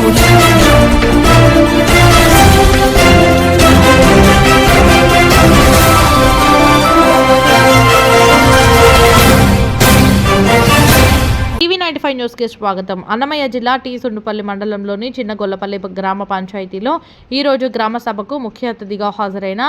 Saúde. న్యూస్కి స్వాగతం. అన్నమయ్య జిల్లా టీ సుండుపల్లి మండలంలోని చిన్న గొల్లపల్లి గ్రామ పంచాయతీలో ఈరోజు గ్రామ సభకు ముఖ్య అతిథిగా హాజరైన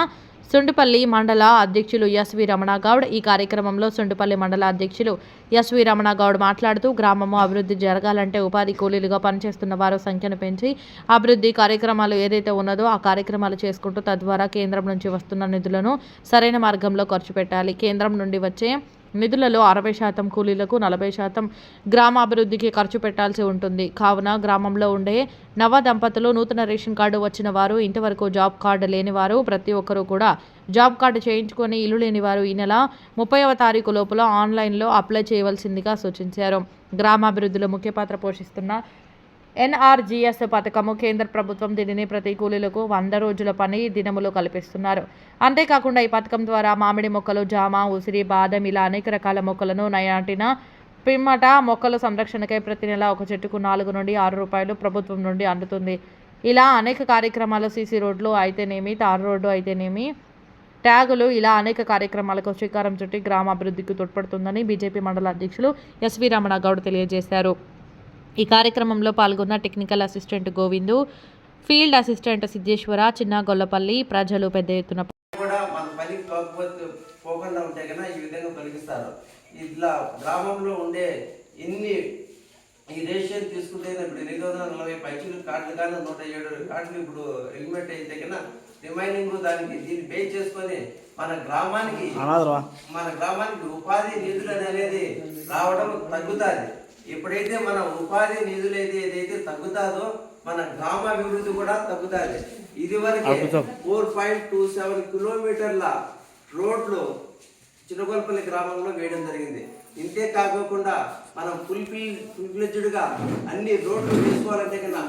సుండుపల్లి మండల అధ్యక్షులు ఎస్వి రమణగౌడ్. ఈ కార్యక్రమంలో సుండుపల్లి మండల అధ్యక్షులు ఎస్వి రమణగౌడ్ మాట్లాడుతూ గ్రామము అభివృద్ధి జరగాలంటే ఉపాధి కూలీలుగా పనిచేస్తున్న వారు సంఖ్యను పెంచి అభివృద్ధి కార్యక్రమాలు ఏదైతే ఉన్నదో ఆ కార్యక్రమాలు చేసుకుంటూ తద్వారా కేంద్రం నుంచి వస్తున్న నిధులను సరైన మార్గంలో ఖర్చు పెట్టాలి. కేంద్రం నుండి వచ్చే నిధులలో అరవై శాతం కూలీలకు నలభై శాతం గ్రామాభివృద్ధికి ఖర్చు పెట్టాల్సి ఉంటుంది. కావున గ్రామంలో ఉండే నవ దంపతులు నూతన రేషన్ కార్డు వచ్చిన వారు ఇంతవరకు జాబ్ కార్డు లేని వారు ప్రతి ఒక్కరూ కూడా జాబ్ కార్డు చేయించుకొని ఇల్లు లేని వారు ఈ నెల ముప్పైవ తారీఖు లోపల ఆన్లైన్లో అప్లై చేయవలసిందిగా సూచించారు. గ్రామాభివృద్ధిలో ముఖ్య పాత్ర పోషిస్తున్న ఎన్ఆర్జీఎస్ పథకము కేంద్ర ప్రభుత్వం దీనిని ప్రతి కూలీలకు వంద రోజుల పని దినములు కల్పిస్తున్నారు. అంతేకాకుండా ఈ పథకం ద్వారా మామిడి మొక్కలు జామ ఉసిరి బాదం ఇలా అనేక రకాల మొక్కలను నయాటిన పిమ్మట మొక్కల సంరక్షణకై ప్రతి నెల ఒక చెట్టుకు నాలుగు నుండి ఆరు రూపాయలు ప్రభుత్వం నుండి అందుతుంది. ఇలా అనేక కార్యక్రమాలు సీసీ రోడ్లు అయితేనేమి తారు రోడ్డు అయితేనేమి ట్యాగులు ఇలా అనేక కార్యక్రమాలకు శ్రీకారం చుట్టి గ్రామాభివృద్ధికి తోడ్పడుతుందని బీజేపీ మండల అధ్యక్షులు ఎస్వి రమణ గౌడ్ తెలియజేశారు. ఈ కార్యక్రమంలో పాల్గొన్న technical assistant Govindu field assistant Siddheshwara Chinna Gollapalli ప్రజలు పెద్ద ఎత్తున కూడా మన పని కాకపోతే పోకుండా ఉంటే కన్నా ఈ విధంగా తొలగిస్తారు. ఇట్లా గ్రామంలో ఉండే ఇన్ని ఈ రేషన్ తీసుకుంటే ఇప్పుడు ఎనిమిది వందల నలభై పైసలు కార్డులు కానీ నూట ఏడు కార్డులు ఇప్పుడు ఎలిమెంట్ అయితే కన్నా రిమైనింగ్ దానికి దీన్ని బే చేసుకొని మన గ్రామానికి మన గ్రామానికి ఉపాధి నిధులు అనేది రావడం తగ్గుతుంది. ఎప్పుడైతే మన ఉపాధి నిధులు అయితే ఏదైతే తగ్గుతాదో మన గ్రామాభివృద్ధి కూడా తగ్గుతుంది. ఇది వరకే ఫోర్ పాయింట్ టూ సెవెన్ కిలోమీటర్ల రోడ్లు చిన్నగొల్పల్లి గ్రామంలో వేయడం జరిగింది. ఇంతే కాకోకుండా మనం ఫుల్ ఫిల్ ఫుల్ ఫ్లెడ్జ్డ్గా అన్ని రోడ్లు వేసుకోవాలంటే కన్నా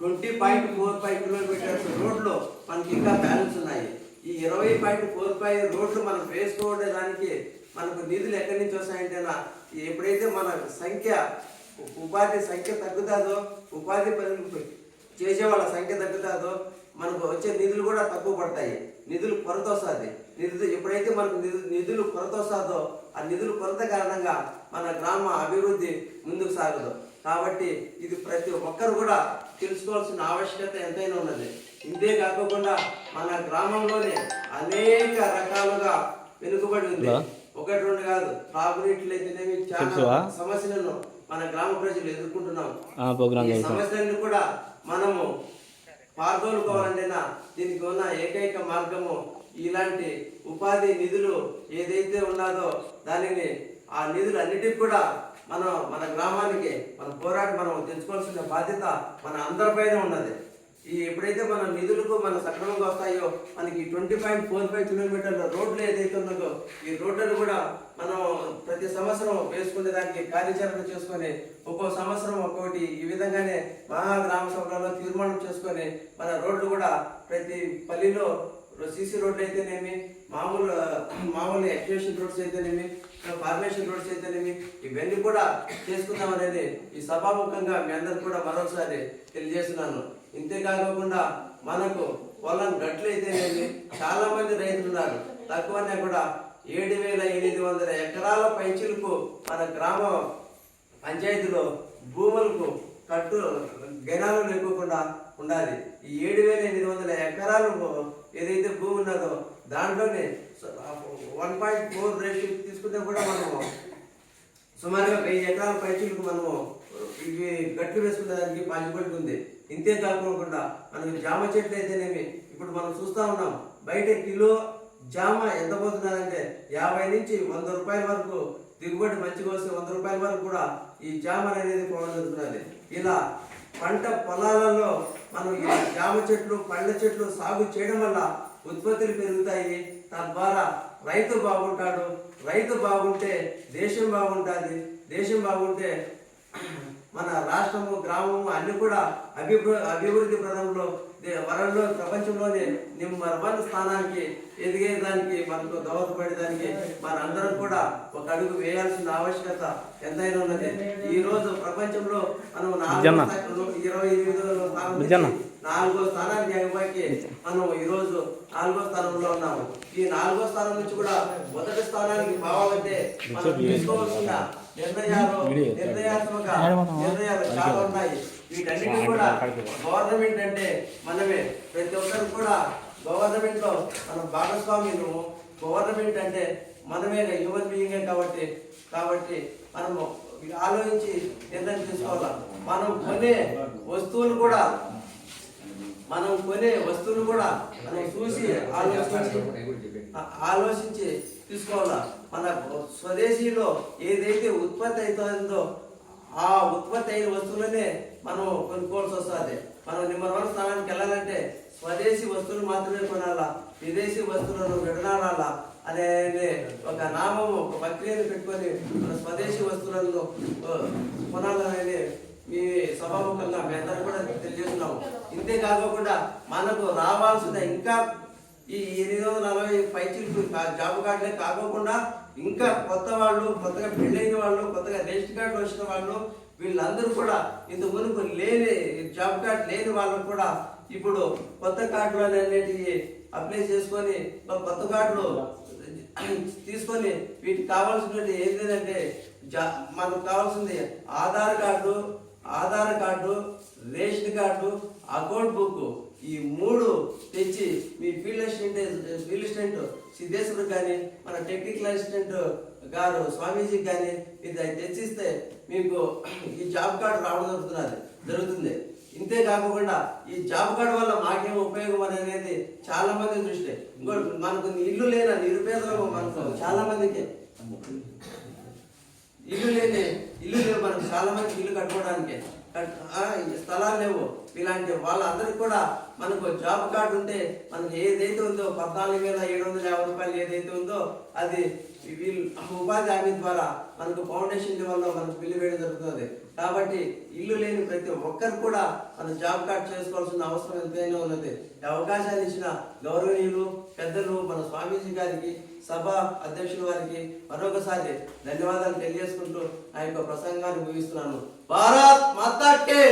twenty point four five kilometres రోడ్లు మనకి ఇంకా బ్యాలెన్స్ ఉన్నాయి. ఈ ఇరవై పాయింట్ ఫోర్ ఫైవ్ రోడ్లు మనం వేసుకోవడానికి మనకు నిధులు ఎక్కడి నుంచి వస్తాయంటేనా ఎప్పుడైతే మన సంఖ్య ఉపాధి సంఖ్య తగ్గుతుందో ఉపాధి పనులు చేసే వాళ్ళ సంఖ్య తగ్గుతుందో మనకు వచ్చే నిధులు కూడా తక్కువ పడతాయి. నిధులు కొరత వస్తుంది. నిధులు ఎప్పుడైతే మనకు నిధులు నిధులు కొరత వస్తుందో ఆ నిధులు కొరత కారణంగా మన గ్రామ అభివృద్ధి ముందుకు సాగదు. కాబట్టి ఇది ప్రతి ఒక్కరు కూడా తెలుసుకోవాల్సిన ఆవశ్యకత ఎంతైనా ఉన్నది. ఇంతే కాకుండా మన గ్రామంలోనే అనేక రకాలుగా వెనుకబడి ఉంది. ఒకటి రెండు కాదు. అయితేనేమి చాలా సమస్యలను మన గ్రామ ప్రజలు ఎదుర్కొంటున్నాం ఈ సమస్యలన్నీ కూడా మనము పాల్గొనుకోవాలంటేనా దీనికి ఉన్న ఏకైక మార్గము ఇలాంటి ఉపాధి నిధులు ఏదైతే ఉన్నదో దానిని ఆ నిధులు అన్నిటికి కూడా మనం మన గ్రామానికి మన పోరాటం మనం తెచ్చుకోవాల్సిన బాధ్యత మన అందరిపైన ఉన్నది. ఈ ఎప్పుడైతే మన నిధులకు మన సక్రమంగా వస్తాయో మనకి ట్వంటీ పాయింట్ ఫోర్ ఫైవ్ కిలోమీటర్ల రోడ్లు ఏదైతే ఉన్నదో ఈ రోడ్లను కూడా మనం ప్రతి సంవత్సరం వేసుకునే దానికి కార్యాచరణ చేసుకొని ఒక్కో సంవత్సరం ఒక్కొక్కటి ఈ విధంగానే మహాగ్రామ సభలలో తీర్మానం చేసుకొని మన రోడ్లు కూడా ప్రతి పల్లిలో సీసీ రోడ్లు అయితేనేమి మామూలు మామూలు ఎక్స్టేషన్ రోడ్స్ అయితేనేమి ఫార్మేషన్ రోడ్స్ అయితేనేమి ఇవన్నీ కూడా చేసుకుందాం అనేది ఈ సభాముఖంగా మీ అందరికి కూడా మరోసారి తెలియజేస్తున్నాను. ఇంతేకాకుండా మనకు పొలం గట్లయితేనేమి చాలా మంది రైతులు ఉన్నారు తక్కువనే కూడా ఏడు వేల ఎనిమిది వందల ఎకరాల పైచులకు మన గ్రామ పంచాయతీలో భూములకు కట్టు గణాలు లేకోకుండా ఉండాలి. ఈ ఏడు వేల ఎనిమిది వందల ఎకరాలు ఏదైతే భూమి ఉన్నదో దాంట్లోనే వన్ పాయింట్ ఫోర్ రేషియో తీసుకుంటే కూడా మనము సుమారుగా వెయ్యి ఎకరాల పైచులకు మనము ఇవి గట్లు వేసుకునే దానికి ఉంది. ఇంతే కాకుండా మనకి జామ చెట్లు అయితేనేమి ఇప్పుడు మనం చూస్తా ఉన్నాం. బయట కిలో జామ ఎంత పోతున్నారంటే యాభై నుంచి వంద రూపాయల వరకు దిగుబడి మంచిగా వస్తే వంద రూపాయల వరకు కూడా ఈ జామ అనేది పోవడం జరుగుతున్నది. ఇలా పంట పొలాలలో మనం ఈ జామ చెట్లు పండ్ల చెట్లు సాగు చేయడం వల్ల ఉత్పత్తులు పెరుగుతాయి. తద్వారా రైతు బాగుంటాడు. రైతు బాగుంటే దేశం బాగుంటుంది. దేశం బాగుంటే మన రాష్ట్రము గ్రామము అన్ని కూడా అభివృద్ధి అభివృద్ధి ప్రదంలో వరల్డ్లో ప్రపంచంలోనే నెంబర్ వన్ స్థానానికి ఎదిగేదానికి మనకు దోహదపడేదానికి మనందరం కూడా ఒక అడుగు వేయాల్సిన ఆవశ్యకత ఎంతైనా ఉన్నది. ఈ రోజు ప్రపంచంలో మనం ఇరవై ఎనిమిదో స్థానం నాలుగో స్థానానికి ఎగబాకి మనం ఈరోజు నాలుగో స్థానంలో ఉన్నాము. ఈ నాలుగో స్థానం నుంచి కూడా మొదటి స్థానానికి పోవాలంటే మనం తీసుకోవాల్సిన నిర్ణయాలు నిర్ణయాత్మక నిర్ణయాలు చాలా ఉన్నాయి. వీటన్నిటి కూడా గవర్నమెంట్ అంటే మనమే. ప్రతి ఒక్కరు కూడా గవర్నమెంట్లో మనం భాగస్వామ్యులు గవర్నమెంట్ అంటే మనమే హ్యూమన్ బీయింగే కాబట్టి కాబట్టి మనము ఆలోచించి నిర్ణయం తీసుకోవాలి? మనం కొనే వస్తువులు కూడా మనం కొనే వస్తువులు కూడా మనం చూసి ఆలోచించి ఆలోచించి తీసుకోవాలా? మన స్వదేశీలో ఏదైతే ఉత్పత్తి అవుతుందో ఆ ఉత్పత్తి అయిన వస్తువులనే మనం కొనుక్కోవాల్సి వస్తుంది. మనం నెంబర్ వన్ స్థానానికి వెళ్ళాలంటే స్వదేశీ వస్తువులు మాత్రమే కొనాలా? విదేశీ వస్తువులను విడనాడాలా? అనే ఒక నామము ఒక ప్రక్రియను పెట్టుకొని మన స్వదేశీ వస్తువులను కొనాలనేది మీ సభాముఖంగా మీ అందరూ కూడా తెలియజేస్తున్నాము. ఇంతే కాకుండా మనకు రావాల్సిన ఇంకా ఈ ఎనిమిది వందల నలభై పైచీలకు జాబ్ కార్డులే కాకుండా ఇంకా కొత్త వాళ్ళు కొత్తగా పెళ్ళైన వాళ్ళు కొత్తగా రేషన్ కార్డులు వచ్చిన వాళ్ళు వీళ్ళందరూ కూడా ఇంత మునుపు లేని జాబ్ కార్డు లేని వాళ్ళకు కూడా ఇప్పుడు కొత్త కార్డులు అనేటివి అప్లై చేసుకొని కొత్త కార్డులు తీసుకొని వీటికి కావాల్సినటువంటి ఏంటంటే జా మనకు కావాల్సింది Aadhaar card Aadhaar card ration card account book ఈ మూడు తెచ్చి మీ field assistant field assistant Siddheshwar కానీ మన టెక్నికల్ అసిస్టెంట్ గారు స్వామీజీకి కానీ ఇది తెచ్చిస్తే మీకు ఈ జాబ్ కార్డు రావడం జరుగుతున్నది జరుగుతుంది. ఇంతే కాకుండా ఈ జాబ్ కార్డు వల్ల మాకేం ఉపయోగం అనేది చాలా మంది దృష్టి ఇంకోటి మనకు ఇల్లు లేని నిరుపేదలు మనకు చాలా మందికి. ఇల్లు లేని ఇల్లు లేవు మనకు చాలా మందికి ఇల్లు కట్టుకోవడానికి. స్థలాలు లేవు. ఇలాంటి వాళ్ళందరికీ కూడా మనకు జాబ్ కార్డు ఉంటే మనకు ఏదైతే ఉందో పద్నాలుగు వేల ఏడు వందల యాభై రూపాయలు ఏదైతే ఉందో అది వీళ్ళు ఉపాధి హామీ ద్వారా మనకు ఫౌండేషన్ లెవెల్లో మనకు బిల్లు వేయడం జరుగుతుంది. కాబట్టి ఇల్లు లేని ప్రతి ఒక్కరు కూడా మన జాబ్ కార్డ్ చేసుకోవాల్సిన అవసరం ఎంతైనా ఉన్నది. అవకాశాలు ఇచ్చిన గౌరవనీయులు పెద్దలు మన స్వామీజీ గారికి సభ అధ్యక్షుల వారికి మరొకసారి ధన్యవాదాలు తెలియజేసుకుంటూ నా యొక్క ప్రసంగాన్ని ముగిస్తున్నాను. భారత్ మాతాకే!